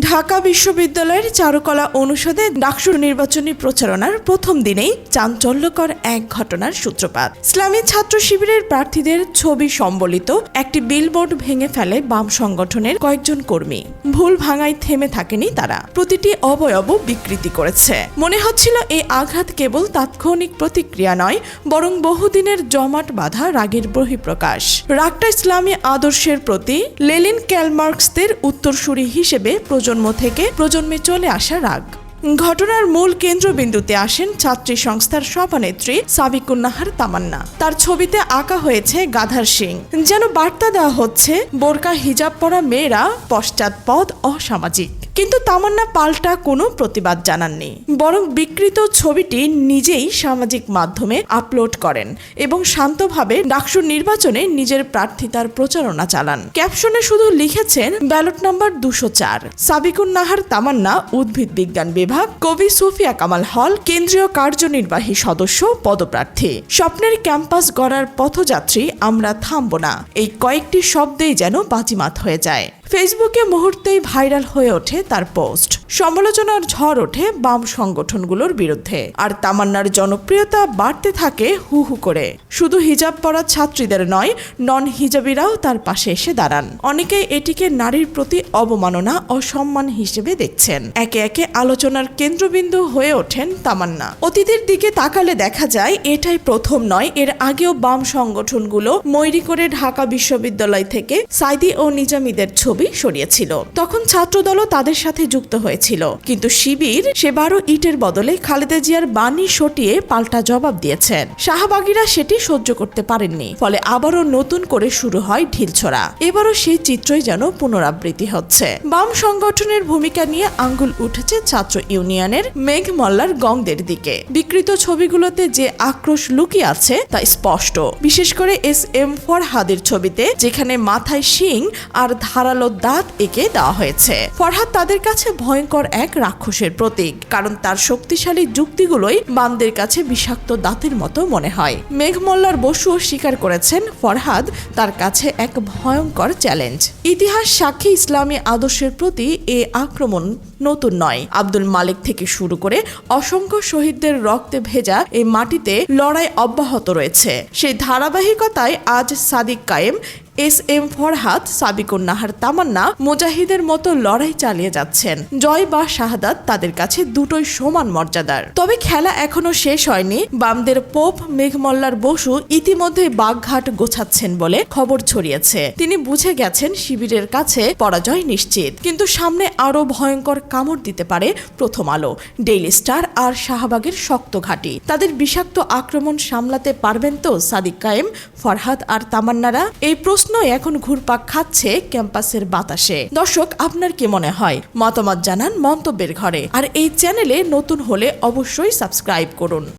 ঢাকা বিশ্ববিদ্যালয়ের চারুকলা অনুষদে ডাকসুর নির্বাচনী প্রচারণার প্রথম দিনেই চাঞ্চল্যকর এক ঘটনার সূত্রপাত। ইসলামী ছাত্র শিবিরের প্রার্থীদের ছবি সম্বলিত একটি বিলবোর্ড ভেঙে ফেলে বাম সংগঠনের কয়েকজন কর্মী। ভুল ভাঙায় থেমে থাকেনি তারা। প্রতিটি অবয়ব বিকৃতি করেছে। মনে হচ্ছিল এই আঘাত কেবল তাৎক্ষণিক প্রতিক্রিয়া নয়, বরং বহুদিনের জমাট বাঁধা রাগের বহিঃপ্রকাশ। রাগটা ইসলামী আদর্শের প্রতি লেলিন ক্যালমার্কসদের উত্তরসূরি হিসেবে প্রজন্ম থেকে প্রজন্মে চলে আসা রাগ। ঘটনার মূল কেন্দ্রবিন্দুতে আসেন ছাত্রী সংস্থার সভানেত্রী সাবিকুন্নাহার তামান্না। তার ছবিতে আঁকা হয়েছে গাধার সিং। যেন বার্তা দেওয়া হচ্ছে, বোরকা, হিজাব পরা মেয়েরা পশ্চাৎপদ অসামাজিক। কিন্তু তামান্না পাল্টা কোনো প্রতিবাদ জানাননি। বরং বিকৃত ছবিটি নিজেই সামাজিক মাধ্যমে আপলোড করেন এবং শান্তভাবে ডাকসুর নির্বাচনে নিজের প্রার্থিতার প্রচারণা চালান। ক্যাপশনে শুধু লিখেছেন, ব্যালট নাম্বার দুশো চার, সাবিকুন নাহার তামান্না, উদ্ভিদ বিজ্ঞান বিভাগ, কবি সুফিয়া কামাল হল, কেন্দ্রীয় কার্যনির্বাহী সদস্য, পদপ্রার্থী। স্বপ্নের ক্যাম্পাস গড়ার পথযাত্রী, আমরা থামব না। এই কয়েকটি শব্দেই যেন বাজিমাত হয়ে যায়। ফেসবুকে মুহূর্তেই ভাইরাল হয়ে ওঠে তার পোস্ট। সমালোচনার ঝড় ওঠে বাম সংগঠনগুলোর বিরুদ্ধে। আর তামান্নার জনপ্রিয়তা বাড়তে থাকে হু হু করে। শুধু হিজাব পরা ছাত্রীদের নয় নন হিজাবিরাও তার পাশে এসে দাঁড়ান। অনেকে এটিকে নারীর প্রতি অবমাননা ও সম্মান হিসেবে দেখছেন। একে একে আলোচনার কেন্দ্রবিন্দু হয়ে ওঠেন তামান্না। অতীতের দিকে তাকালে দেখা যায়, এটাই প্রথম নয়, এর আগেও বাম সংগঠনগুলো মৈরি করে ঢাকা বিশ্ববিদ্যালয় থেকে সাইদি ও নিজামীদের ছবি সরিয়েছিল। তখন ছাত্রদলও তাদের সাথে যুক্ত হয়েছিল। কিন্তু শিবির সেবারও ইটের বদলে খালেদা জিয়ার বাণী সটিয়ে পাল্টা জবাব দিয়েছেন। শাহবাগীরা সেটি সহ্য করতে পারেননি, ফলে আবারও নতুন করে শুরু হয় ঢিলছড়া। এবারও সেই চিত্রই যেন পুনরাবৃত্তি হচ্ছে। বাম সংগঠনের ভূমিকা নিয়ে আঙ্গুল উঠেছে ছাত্র ইউনিয়নের মেঘ মল্লার গংদের দিকে। বিকৃত ছবিগুলোতে যে আক্রোশ লুকিয়ে আছে তা স্পষ্ট। বিশেষ করে এস এম ফর ফরহাদের ছবিতে, যেখানে মাথায় শিং আর ধারালো দাঁত এঁকে দেওয়া হয়েছে। ফরহাদ তাদের কাছে ভয়ঙ্কর এক রাক্ষসের প্রতীক, কারণ তার শক্তিশালী যুক্তিগুলোই বামদের কাছে বিষাক্ত দাঁতের মতো মনে হয়। মেঘমল্লার বসুও স্বীকার করেছেন, ফরহাদ তার কাছে এক ভয়ঙ্কর চ্যালেঞ্জ। ইতিহাস সাক্ষী ইসলামী আদর্শের প্রতি এ আক্রমণ নতুন নয়। আব্দুল মালিক থেকে শুরু করে অসংখ্য শহীদদের রক্তে ভেজা এই মাটিতে লড়াই অব্যাহত রয়েছে। সেই ধারাবাহিকতায় আজ সাদিক কায়েম এস এম ফরহাদ সাবিকুন নাহার তামান্না, মুজাহিদের মতো লড়াই চালিয়ে যাচ্ছেন। জয় বা শাহাদাত তাদের কাছে দুটোই সমান মর্যাদার। তবে খেলা এখনও শেষ হয়নি। বামদের পোপ মেঘমল্লার বসু ইতিমধ্যে বাগঘাট গোছাচ্ছেন বলে খবর ছড়িয়েছে। তিনি বুঝে গেছেন শিবিরের কাছে পরাজয় নিশ্চিত। কিন্তু সামনে আরও ভয়ঙ্কর কামড় দিতে পারে প্রথম আলো। ডেইলি স্টার আর শাহবাগের শক্ত ঘাঁটি। তাদের বিষাক্ত আক্রমণ সামলাতে পারবেন তো সাদিক কায়েম, ফরহাদ আর তামান্নারা? এই প্রশ্নই এখন ঘুরপাক খাচ্ছে ক্যাম্পাসের বাতাসে। দর্শক, আপনার কি মনে হয়? মতামত জানান মন্তব্যের ঘরে। আর এই চ্যানেলে নতুন হলে অবশ্যই সাবস্ক্রাইব করুন।